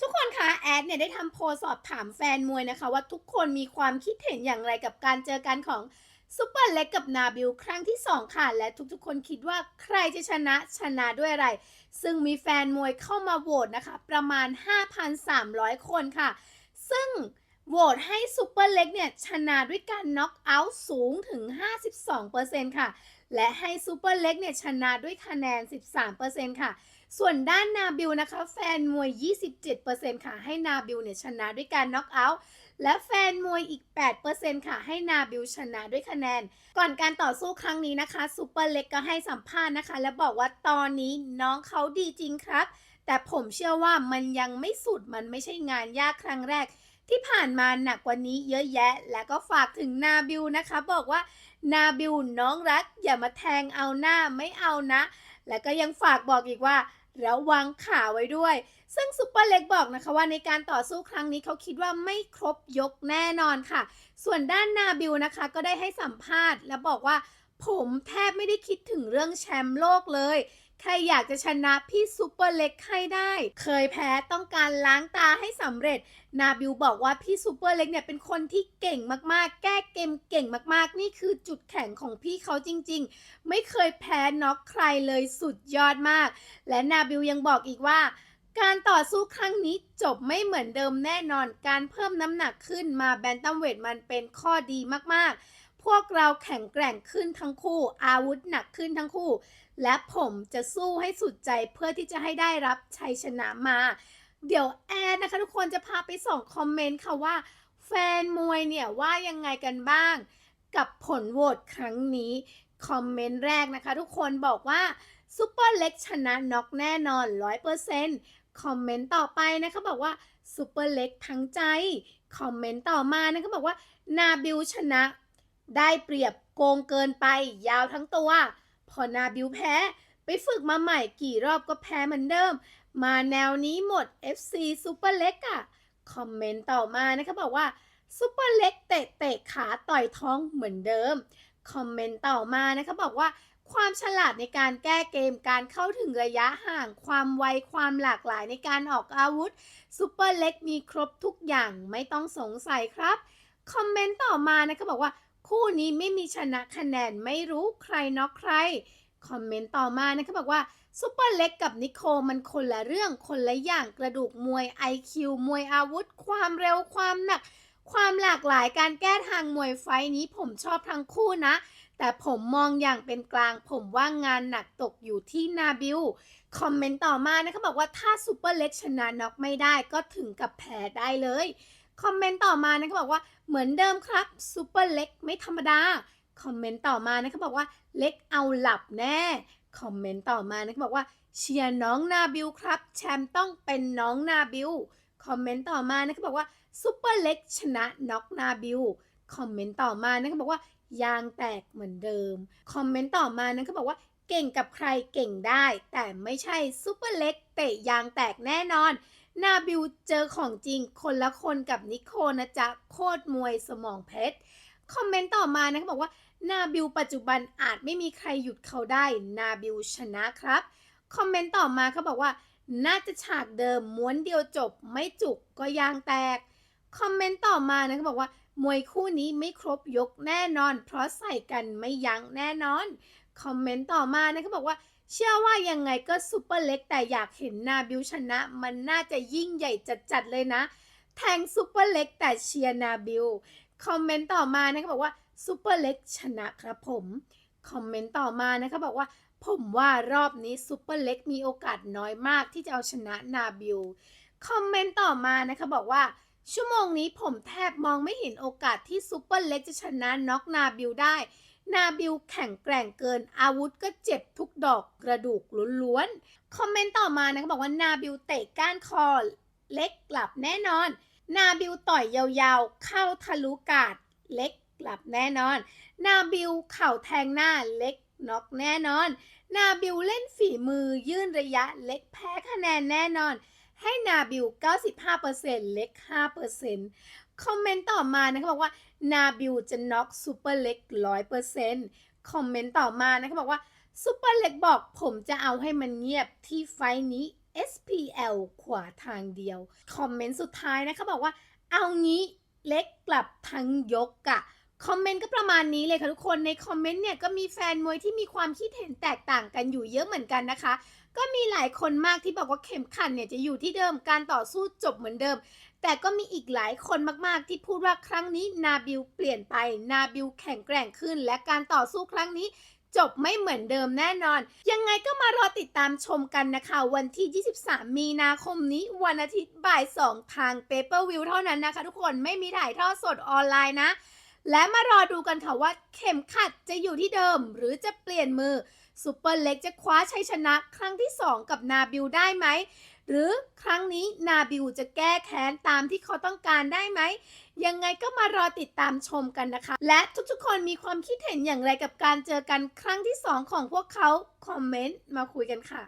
ทุกคนคะแอดเนี่ยได้ทำโพสอบถามแฟนมวยนะคะ ว่าทุกคนมีความคิดเห็นอย่างไรกับการเจอกันของซุปเปอร์เล็กกับนาบิลครั้งที่ 2 ค่ะ และทุกๆ คนคิดว่าใครจะชนะชนะด้วยอะไร ซึ่งมีแฟนมวยเข้ามาโหวตนะคะ ประมาณ 5,300 คนค่ะ ซึ่งโหวตให้ซุปเปอร์เล็กเนี่ยชนะด้วยการน็อกเอาท์สูงถึง 52%ค่ะ และให้ซูเปอร์เล็กเนี่ยชนะด้วยคะแนน 13%ค่ะ ส่วนด้านนาบิลนะคะ แฟนมวย 27%ค่ะ ให้นาบิลเนี่ยชนะด้วยการน็อกเอาท์และแฟนมวยอีก 8%ค่ะ ให้นาบิลชนะด้วยคะแนน ก่อนการต่อสู้ครั้งนี้นะคะซูเปอร์เล็กก็ให้สัมภาษณ์นะคะ และบอกว่าตอนนี้น้องเขาดีจริงครับ แต่ผมเชื่อว่ามันยังไม่สุดมันไม่ใช่งานยากครั้งแรก ที่ผ่านมาหนักกว่านี้เยอะแยะ และก็ฝากถึงนาบิลนะคะ บอกว่านาบิลน้องรัก อย่ามาแทงเอาหน้าไม่เอานะ และก็ยังฝากบอกอีกว่า ระวังขาไว้ด้วย ซึ่งซุปเปอร์เล็กบอกนะคะว่าในการต่อสู้ครั้งนี้เขาคิดว่าไม่ครบยกแน่นอนค่ะ ส่วนด้านนาบิลนะคะก็ได้ให้สัมภาษณ์ และบอกว่าผมแทบไม่ได้คิดถึงเรื่องแชมป์โลกเลย ใครอยากจะชนะพี่ซูเปอร์เล็กให้ได้ เคยแพ้ต้องการล้างตาให้สำเร็จ นาบิลบอกว่าพี่ซูเปอร์เล็กเนี่ยเป็นคนที่เก่งมากๆ แก้เกมเก่งมากๆ นี่คือจุดแข็งของพี่เขาจริงๆ ไม่เคยแพ้น็อกใครเลยสุดยอดมาก และนาบิลยังบอกอีกว่าการต่อสู้ครั้งนี้จบไม่เหมือนเดิมแน่นอน การเพิ่มน้ำหนักขึ้นมาแบนตัมเวทมันเป็นข้อดีมากๆ พวกเราแข็งแกร่งขึ้นทั้งคู่ อาวุธหนักขึ้นทั้งคู่ และผมจะสู้ให้สุดใจเพื่อที่จะให้ได้รับชัยชนะมา เดี๋ยวแอดนะคะทุกคนจะพาไปส่องคอมเมนต์ค่ะว่า แฟนมวยเนี่ยว่ายังไงกันบ้าง กับผลโหวตครั้งนี้คอมเมนต์แรกนะคะทุกคนบอกว่าซูเปอร์เล็กชนะน็อกแน่นอน 100%คอมเมนต์ต่อไปนะคะบอกว่าซูเปอร์เล็กทั้งใจ คอมเมนต์ต่อมานะคะบอกว่านาบิลชนะ ได้เปรียบโกงเกินไปยาวทั้งตัว พอนาบิลแพ้ ไปฝึกมาใหม่กี่รอบก็แพ้เหมือนเดิม มาแนวนี้หมด FC ซูเปอร์เล็กอะคอมเมนต์ต่อมานะคะบอกว่าซูเปอร์เล็กเตะเตะขาต่อยท้องเหมือนเดิม คอมเมนต์ต่อมานะคะบอกว่าความฉลาดในการแก้เกมการเข้าถึงระยะห่าง ความไวความหลากหลายในการออกอาวุธซูเปอร์เล็กมีครบทุกอย่างไม่ต้องสงสัยครับ คอมเมนต์ต่อมานะคะบอกว่า คู่นี้ไม่มีชนะคะแนนไม่รู้ใครน็อกใคร คอมเมนต์ต่อมานะคะบอกว่าซูเปอร์เล็กกับนิโคมันคนละเรื่องคนละอย่างกระดูกมวย IQ มวยอาวุธ ความเร็วความหนัก ความหลากหลายการแก้ทางมวยไฟท์นี้ผมชอบทั้งคู่นะ แต่ผมมองอย่างเป็นกลางผมว่างานหนักตกอยู่ที่นาบิลคอมเมนต์ต่อมานะคะบอกว่าถ้าซูเปอร์เล็กชนะน็อกไม่ได้ก็ถึงกับแพ้ได้เลย คอมเมนต์ต่อมานะคะบอกว่าเหมือนเดิมครับซูเปอร์เล็กไม่ธรรมดา คอมเมนต์ต่อมานะคะบอกว่าเล็กเอาหลับแน่ คอมเมนต์ต่อมานะคะบอกว่าเชียร์น้องนาบิลครับ แชมป์ต้องเป็นน้องนาบิลคอมเมนต์ต่อมานะคะบอกว่าซูเปอร์เล็กชนะน็อกนาบิลคอมเมนต์ต่อมานะคะบอกว่ายางแตกเหมือนเดิม คอมเมนต์ต่อมานะคะบอกว่าเก่งกับใครเก่งได้ แต่ไม่ใช่ซูเปอร์เล็กเตะยางแตกแน่นอน นาบิลเจอของจริงคนละคนกับนิโคนะจ๊ะ โคตรมวยสมองเพชร คอมเมนต์ต่อมานะคะบอกว่านาบิลปัจจุบันอาจไม่มีใครหยุดเขาได้ นาบิลชนะครับ คอมเมนต์ต่อมาเขาบอกว่า น่าจะฉากเดิมม้วนเดียวจบ ไม่จุกก็ยางแตก คอมเมนต์ต่อมานะเขาบอกว่ามวยคู่นี้ไม่ครบยกแน่นอน เพราะใส่กันไม่ยั้งแน่นอน คอมเมนต์ต่อมานะเขาบอกว่า เชื่อว่ายังไงก็ซูเปอร์เล็กแต่อยากเห็นนาบิลชนะ มันน่าจะยิ่งใหญ่จัดๆเลยนะ แทงซูเปอร์เล็กแต่เชียร์นาบิลคอมเมนต์ต่อมานะคะบอกว่าซูเปอร์เล็กชนะครับผมคอมเมนต์ต่อมานะคะบอกว่า ผมว่ารอบนี้ซูเปอร์เล็กมีโอกาสน้อยมากที่จะเอาชนะนาบิลคอมเมนต์ต่อมานะคะบอกว่า ชั่วโมงนี้ผมแทบมองไม่เห็นโอกาสที่ซูเปอร์เล็กจะชนะน็อกนาบิลได้ นาบิลแข็งแกร่งเกินอาวุธก็เจ็บทุกดอกกระดูกล้วนๆ คอมเมนต์ต่อมานะคะบอกว่านาบิลเตะก้านคอเล็กกลับแน่นอน นาบิลต่อยยาวๆ เข้าทะลุกาดเล็กกลับแน่นอน นาบิลเข่าแทงหน้าเล็กน็อกแน่นอน นาบิลเล่นฝีมือยื่นระยะเล็กแพ้คะแนนแน่นอน ให้นาบิล95%เล็ก 5% คอมเมนต์ต่อมานะคะบอกว่านาบิลจะน็อกซูเปอร์เล็ก100%คอมเมนต์ต่อมานะคะบอกว่าซูเปอร์เล็กบอกผมจะเอาให้มันเงียบที่ไฟนี้ SPL ขวาทางเดียว คอมเมนต์สุดท้ายนะคะบอกว่าเอางี้เล็กกลับทั้งยกอะคอมเมนต์ก็ประมาณนี้เลยค่ะทุกคนในคอมเมนต์เนี่ยก็มีแฟนมวยที่มีความคิดเห็นแตกต่างกันอยู่เยอะเหมือนกันนะคะ ก็มีหลายคนมากที่บอกว่าเข็มขัดเนี่ยจะอยู่ที่เดิมการต่อสู้จบเหมือนเดิม แต่ก็มีอีกหลายคนมากๆ ที่พูดว่าครั้งนี้นาบิลเปลี่ยนไป นาบิลแข็งแกร่งขึ้น และการต่อสู้ครั้งนี้จบไม่เหมือนเดิมแน่นอน ยังไงก็มารอติดตามชมกันนะคะ วันที่ 23 มีนาคมนี้ วันอาทิตย์บ่าย 2 ทาง Paper View เท่านั้นนะคะทุกคนไม่มีถ่ายทอดสดออนไลน์นะ และมารอดูกันค่ะว่าเข็มขัดจะอยู่ที่เดิมหรือจะเปลี่ยนมือซูเปอร์เล็กจะคว้าชัยชนะครั้งที่ 2 กับนาบิลได้ไหม หรือครั้งนี้นาบิลจะแก้แค้นตามที่เขาต้องการได้ไหม ยังไงก็มารอติดตามชมกันนะคะ และทุกๆคนมีความคิดเห็นอย่างไรกับการเจอกันครั้งที่ 2 ของพวกเขา คอมเมนต์มาคุยกันค่ะ